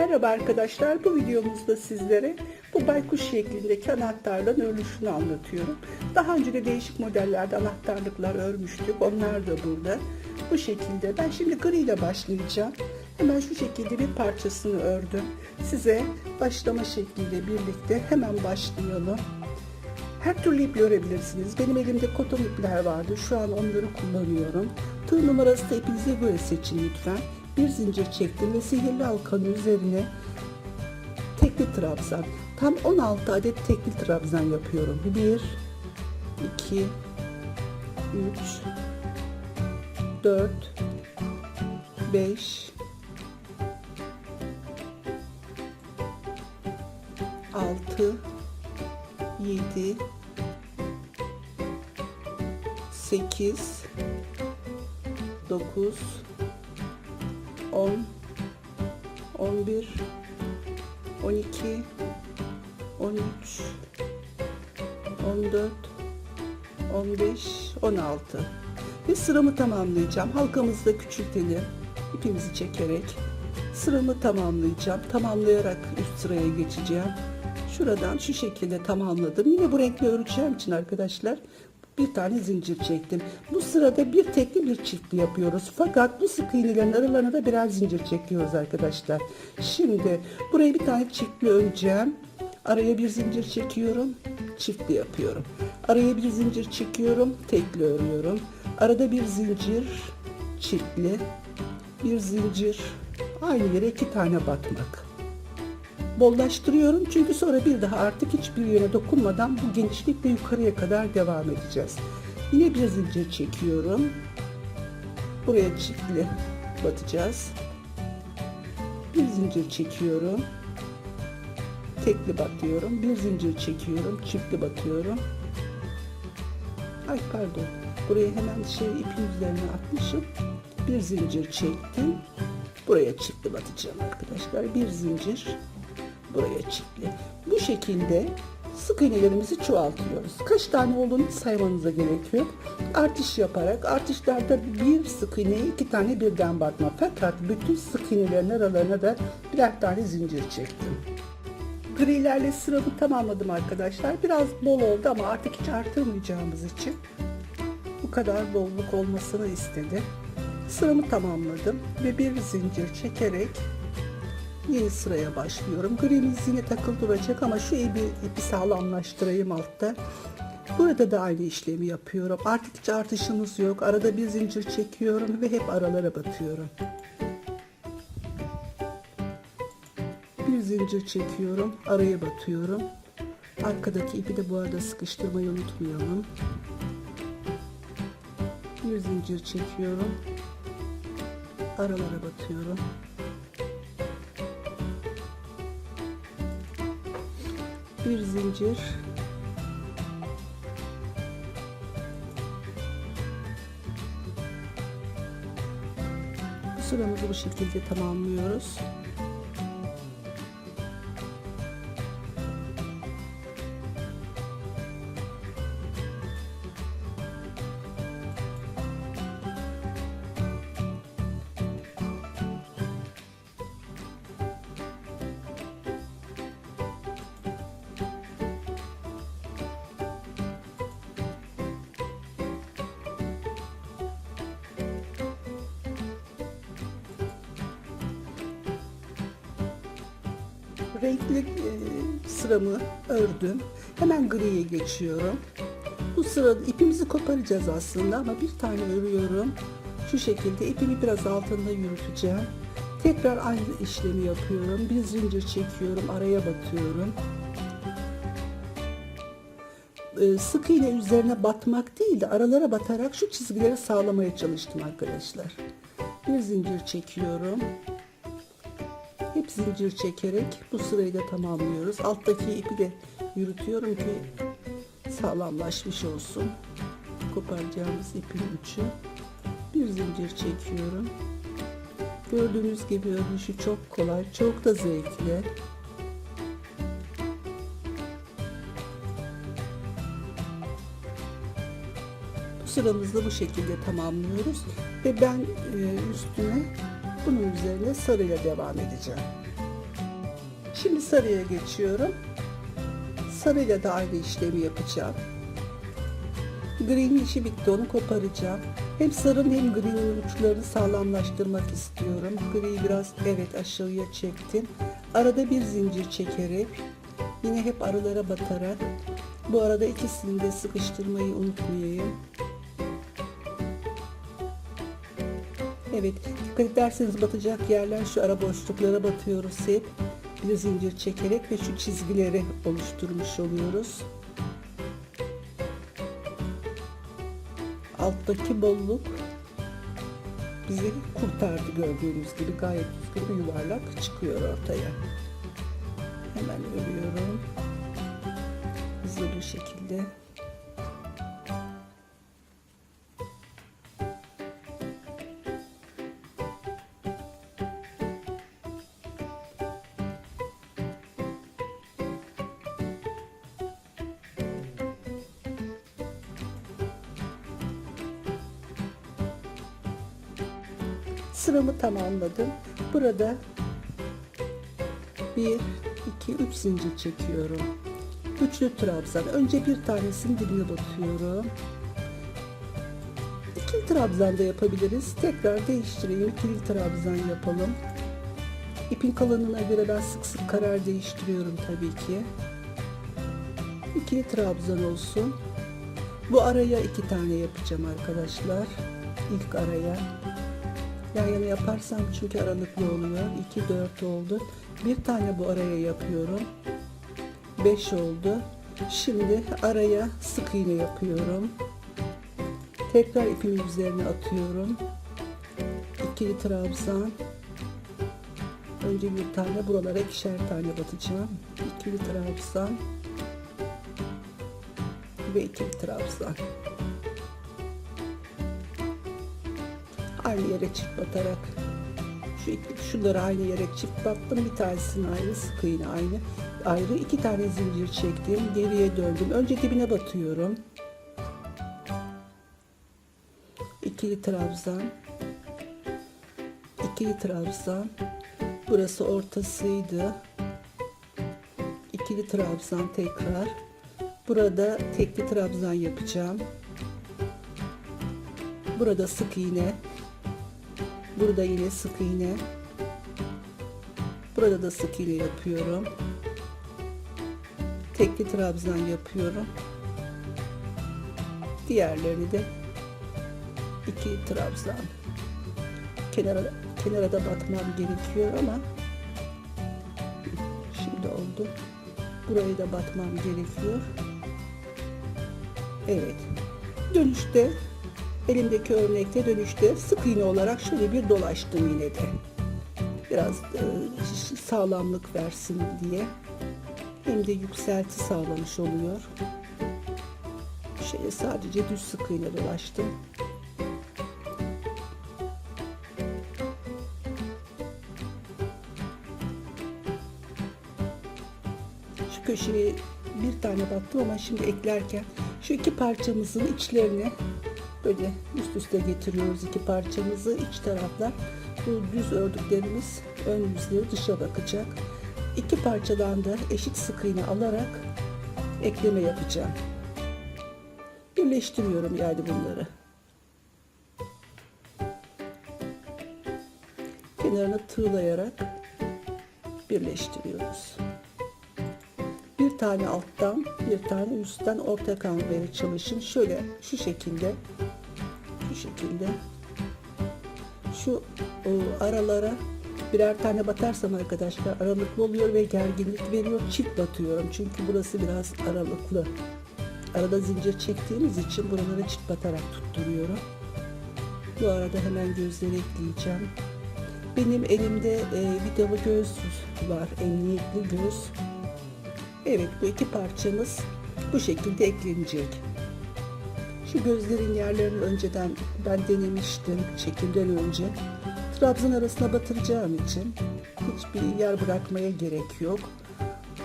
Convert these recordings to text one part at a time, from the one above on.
Merhaba arkadaşlar, bu videomuzda sizlere bu baykuş şeklindeki anahtarların örülüşünü anlatıyorum. Daha önce de değişik modellerde anahtarlıklar örmüştük, onlar da burada. Bu şekilde, ben şimdi gri ile başlayacağım. Hemen şu şekilde bir parçasını ördüm. Size başlama şekliyle birlikte hemen başlayalım. Her türlü ip örebilirsiniz. Benim elimde koton ipler vardı. Şu an onları kullanıyorum. Tığ numarası da ipinize göre seçin lütfen. Bir zincir çektim ve sihirli halkanın üzerine tekli trabzan. Tam 16 adet tekli trabzan yapıyorum. 1 2 3 4 5 6 7 8 9 10 11 12 13 14 15 16 ve sıramı tamamlayacağım. Halkamızı da küçültelim. ipimizi çekerek sıramı tamamlayacağım. Tamamlayarak üst sıraya geçeceğim. Şuradan şu şekilde tamamladım. Yine bu renkle öreceğim için arkadaşlar bir tane zincir çektim. Bu sırada bir tekli bir çiftli yapıyoruz. Fakat bu sık iğnelerin aralarına da birer zincir çekiyoruz arkadaşlar. Şimdi buraya bir tane çiftli öreceğim. Araya bir zincir çekiyorum. Çiftli yapıyorum. Araya bir zincir çekiyorum. Tekli örüyorum. Arada bir zincir çiftli. Bir zincir. Aynı yere iki tane batmak bollaştırıyorum çünkü sonra bir daha artık hiçbir yere dokunmadan bu genişlikle yukarıya kadar devam edeceğiz. Yine bir zincir çekiyorum. Buraya çiftli batacağız. Bir zincir çekiyorum. Tekli batıyorum. Bir zincir çekiyorum. Çiftli batıyorum. Ay pardon. Buraya hemen şey ipin üzerine atmışım. Bir zincir çektim. Buraya çiftli batacağım arkadaşlar. Bir zincir buraya çiftli. Bu şekilde sık iğnelerimizi çoğaltıyoruz. Kaç tane olduğunu saymanıza gerek yok. Artış yaparak artışlarda bir sık iğneye iki tane birden batma. Fakat bütün sık iğnelerin aralarına da birer tane zincir çektim. Grilerle sıramı tamamladım arkadaşlar. Biraz bol oldu ama artık hiç artırmayacağımız için bu kadar bolluk olmasını istedim. Sıramı tamamladım ve bir zincir çekerek yeni sıraya başlıyorum. Grimiz yine takıl duracak ama şu ipi, ipi sağlamlaştırayım altta. Burada da aynı işlemi yapıyorum. Artık hiç artışımız yok. Arada bir zincir çekiyorum ve hep aralara batıyorum. Bir zincir çekiyorum, araya batıyorum. Arkadaki ipi de bu arada sıkıştırmayı unutmayalım. Bir zincir çekiyorum. Aralara batıyorum. Bir zincir sıramızı bu şekilde tamamlıyoruz. Renkli e, sıramı ördüm. Hemen griye geçiyorum. Bu sırada ipimizi koparacağız aslında ama bir tane örüyorum. Şu şekilde ipimi biraz altında yürüteceğim. Tekrar aynı işlemi yapıyorum. Bir zincir çekiyorum, araya batıyorum. E, sık iğne üzerine batmak değil de aralara batarak şu çizgileri sağlamaya çalıştım arkadaşlar. Bir zincir çekiyorum. Hep zincir çekerek bu sırayı da tamamlıyoruz. Alttaki ipi de yürütüyorum ki sağlamlaşmış olsun. Koparacağımız ipin ucu. Bir zincir çekiyorum. Gördüğünüz gibi örülüşü çok kolay, çok da zevkli. Bu sıramızda bu şekilde tamamlıyoruz ve ben e, üstüne bunun üzerine sarıyla devam edeceğim. Şimdi sarıya geçiyorum. Sarıyla da aynı işlemi yapacağım. Green işi bitti onu koparacağım. Hem sarının hem green'in uçlarını sağlamlaştırmak istiyorum. Gri'yi biraz evet aşağıya çektim. Arada bir zincir çekerek yine hep aralara batarak bu arada ikisini de sıkıştırmayı unutmayayım. Evet dikkat ederseniz batacak yerler şu ara boşluklara batıyoruz hep. Bir zincir çekerek ve şu çizgileri oluşturmuş oluyoruz. alttaki bolluk bizi kurtardı gördüğünüz gibi gayet düzgün bir yuvarlak çıkıyor ortaya. Sıramı tamamladım. Burada 1, 2, 3 zincir çekiyorum. Üçlü trabzan. Önce bir tanesini dibine batıyorum. İkili trabzan da yapabiliriz. Tekrar değiştireyim. İkili trabzan yapalım. İpin kalınlığına göre ben sık sık karar değiştiriyorum tabii ki. İkili trabzan olsun. Bu araya iki tane yapacağım arkadaşlar. İlk araya yan yana yaparsam çünkü aralıklı oluyor. 2 4 oldu. Bir tane bu araya yapıyorum. 5 oldu. Şimdi araya sık iğne yapıyorum. Tekrar ipimin üzerine atıyorum. İkili trabzan. Önce bir tane buralara ikişer tane batacağım. İkili trabzan ve ikili trabzan. Aynı yere çift batarak şu şunları aynı yere çift battım bir tanesinin ayrı sık iğne aynı. Ayrı iki tane zincir çektim. Geriye döndüm. Önce dibine batıyorum. İkili trabzan. İkili trabzan. Burası ortasıydı. İkili trabzan tekrar. Burada tekli trabzan yapacağım. Burada sık iğne Burada yine sık iğne. Burada da sık iğne yapıyorum. Tekli trabzan yapıyorum. Diğerlerini de iki trabzan. Kenara kenara da batmam gerekiyor ama şimdi oldu. Burayı da batmam gerekiyor. Evet. Dönüşte elimdeki örnekte dönüşte sık iğne olarak şöyle bir dolaştım yine de. Biraz e, sağlamlık versin diye. Hem de yükselti sağlamış oluyor. Şöyle sadece düz sık iğne dolaştım. Şu köşeyi bir tane battım ama şimdi eklerken şu iki parçamızın içlerine böyle üst üste getiriyoruz iki parçamızı. İç taraflar bu düz ördüklerimiz ön yüzleri dışa bakacak. İki parçadan da eşit sık iğne alarak ekleme yapacağım. Birleştiriyorum yani bunları. Kenarına tığlayarak birleştiriyoruz. Bir tane alttan bir tane üstten orta kalmaya çalışın. Şöyle şu şekilde şekilde. Şu o, aralara birer tane batarsam arkadaşlar aralıklı oluyor ve gerginlik veriyor. Çift batıyorum çünkü burası biraz aralıklı. Arada zincir çektiğimiz için buraları çift batarak tutturuyorum. Bu arada hemen gözleri ekleyeceğim. Benim elimde e, vidalı göz var emniyetli göz. Evet bu iki parçamız bu şekilde eklenecek şu gözlerin yerlerini önceden ben denemiştim çekimden önce. Trabzan arasına batıracağım için hiçbir yer bırakmaya gerek yok.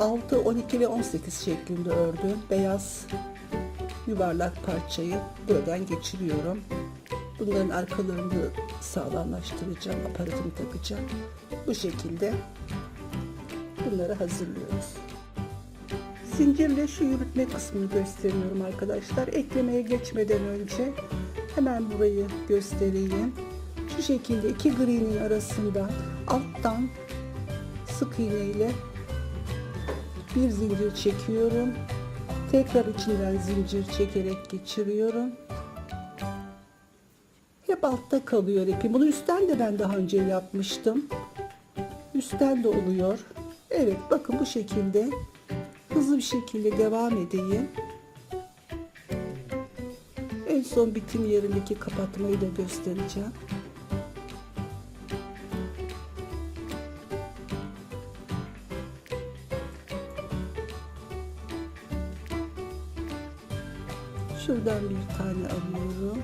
6, 12 ve 18 şeklinde ördüm. Beyaz yuvarlak parçayı buradan geçiriyorum. Bunların bunları hazırlıyoruz. Zincirle şu yürütme kısmını gösteriyorum arkadaşlar. Eklemeye geçmeden önce hemen burayı göstereyim. Şu şekilde iki gri'nin arasından alttan sık iğne ile bir zincir çekiyorum. Tekrar içinden zincir çekerek geçiriyorum. Hep altta kalıyor ipim. Bunu üstten de ben daha önce yapmıştım. Üstten de oluyor. Evet bakın bu şekilde hızlı bir şekilde devam edeyim. En son bitim yerindeki kapatmayı da göstereceğim. Şuradan bir tane alıyorum.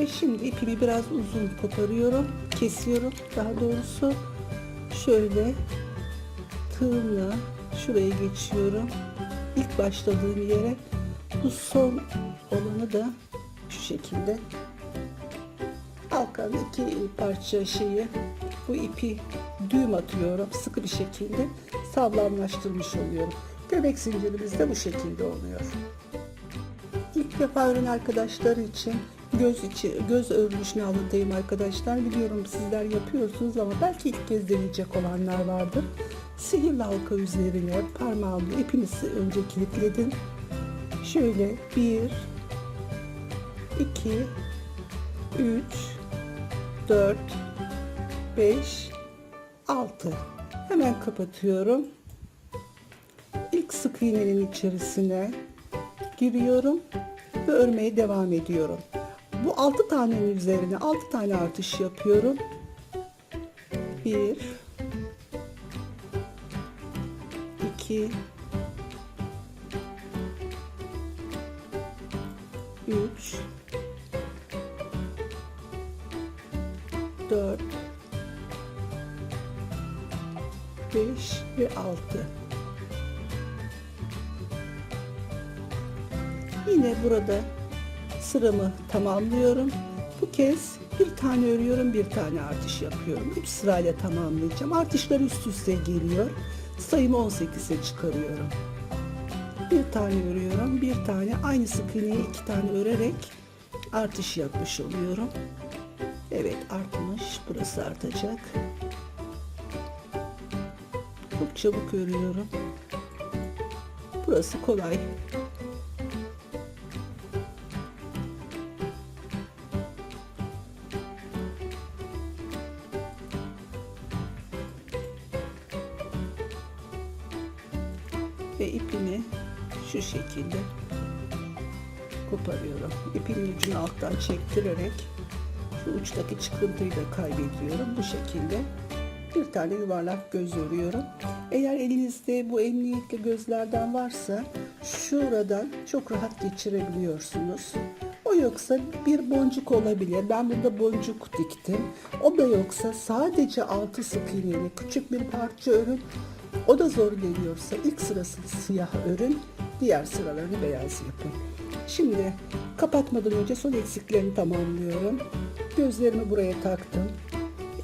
Ve şimdi ipimi biraz uzun koparıyorum, kesiyorum daha doğrusu. Şöyle tığımla şuraya geçiyorum. İlk başladığım yere bu son olanı da şu şekilde Alkan iki parça şeyi bu ipi düğüm atıyorum sıkı bir şekilde sağlamlaştırmış oluyorum. Göbek zincirimiz de bu şekilde oluyor. İlk defa öğren arkadaşlar için göz içi göz örülüşünü anlatayım arkadaşlar. Biliyorum sizler yapıyorsunuz ama belki ilk kez deneyecek olanlar vardır. Sihirli halka üzerine parmağımla ipinizi önce kilitledim. Şöyle bir, iki, üç, 4 5 6 hemen kapatıyorum ilk sık iğnenin içerisine giriyorum ve örmeye devam ediyorum bu 6 tanenin üzerine 6 tane artış yapıyorum. 1 2 3 4 5 ve 6 yine burada sıramı tamamlıyorum bu kez bir tane örüyorum bir tane artış yapıyorum 3 sırayla tamamlayacağım artışlar üst üste geliyor sayımı 18'e çıkarıyorum bir tane örüyorum bir tane aynı sık iğneyi iki tane örerek artış yapmış oluyorum Evet artmış. Burası artacak. Çok çabuk örüyorum. Burası kolay. Koparıyorum. İpin ucunu alttan çektirerek şu uçtaki çıkıntıyı da kaybediyorum. Bu şekilde bir tane yuvarlak göz örüyorum. Eğer elinizde bu emniyetli gözlerden varsa şuradan çok rahat geçirebiliyorsunuz. O yoksa bir boncuk olabilir. Ben burada boncuk diktim. O da yoksa sadece altı sık iğneli küçük bir parça örün. O da zor geliyorsa ilk sırasını siyah örün, diğer sıralarını beyaz yapın. Şimdi kapatmadan önce son eksiklerini tamamlıyorum. Gözlerimi buraya taktım.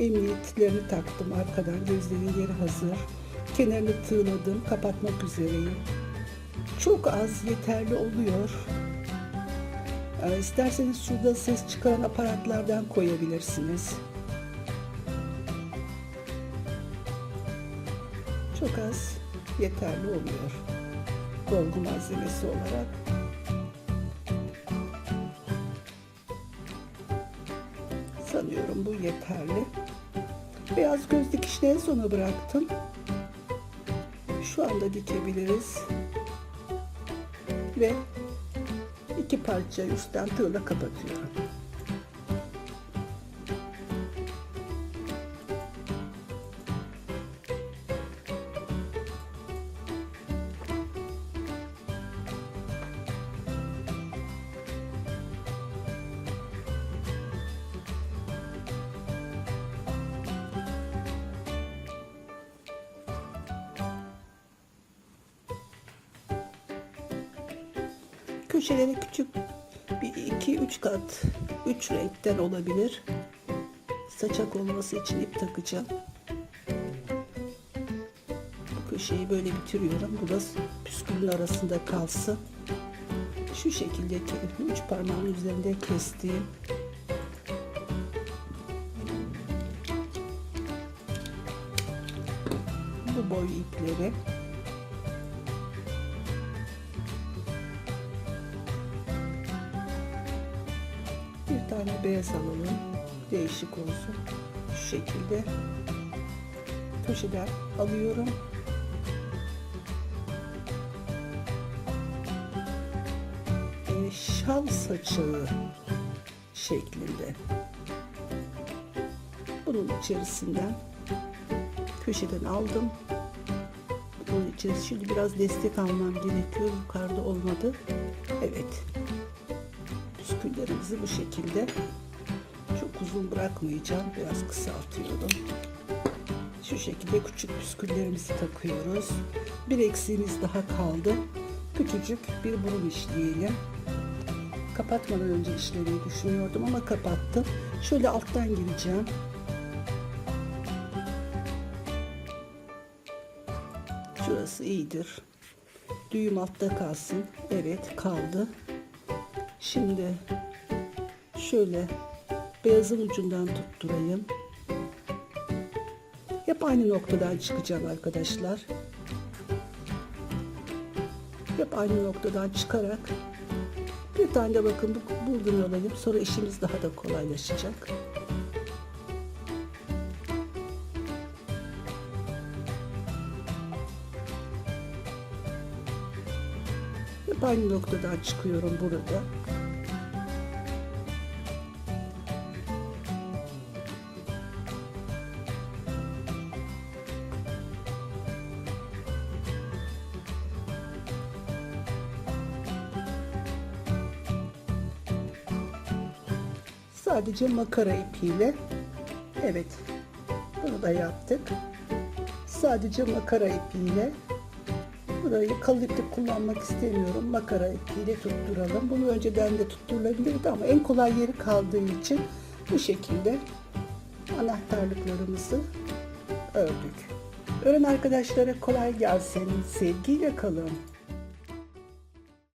Emniyetlerini taktım arkadan. Gözlerin yeri hazır. Kenarını tığladım. Kapatmak üzereyim. Çok az yeterli oluyor. Ee, İsterseniz şurada ses çıkaran aparatlardan koyabilirsiniz. Çok az yeterli oluyor. Dolgu malzemesi olarak. Bu yeterli. Beyaz göz dikişini en sona bıraktım. Şu anda dikebiliriz. Ve iki parça üstten tığla kapatıyorum. Köşelere küçük bir iki üç kat üç renkten olabilir. Saçak olması için ip takacağım. Bu köşeyi böyle bitiriyorum. Bu da püskülün arasında kalsın. Şu şekilde üç parmağın üzerinde kestiğim bu boy ipleri tane beyaz alalım değişik olsun şu şekilde köşeden alıyorum e, şal saçağı şeklinde. Bunun içerisinden köşeden aldım. Bunun içerisinde şimdi biraz destek almam gerekiyor. Yukarıda olmadı. Evet. Püsküllerimizi bu şekilde çok uzun bırakmayacağım. Biraz kısaltıyorum. Şu şekilde küçük püsküllerimizi takıyoruz. Bir eksiğimiz daha kaldı. Küçücük bir burun işleyelim. Kapatmadan önce işlemeyi düşünüyordum ama kapattım. Şöyle alttan gireceğim. Şurası iyidir. Düğüm altta kalsın. Evet kaldı. Şimdi şöyle beyazın ucundan tutturayım. Hep aynı noktadan çıkacağım arkadaşlar. Hep aynı noktadan çıkarak bir tane de bakın bu- buradan alayım. Sonra işimiz daha da kolaylaşacak. Hep aynı noktadan çıkıyorum burada. Sadece makara ipiyle evet bunu da yaptık. Sadece makara ipiyle burayı kalın kullanmak istemiyorum. Makara ipiyle tutturalım. Bunu önceden de tutturulabilirdi ama en kolay yeri kaldığı için bu şekilde anahtarlıklarımızı ördük. Öğren arkadaşlara kolay gelsin. Sevgiyle kalın.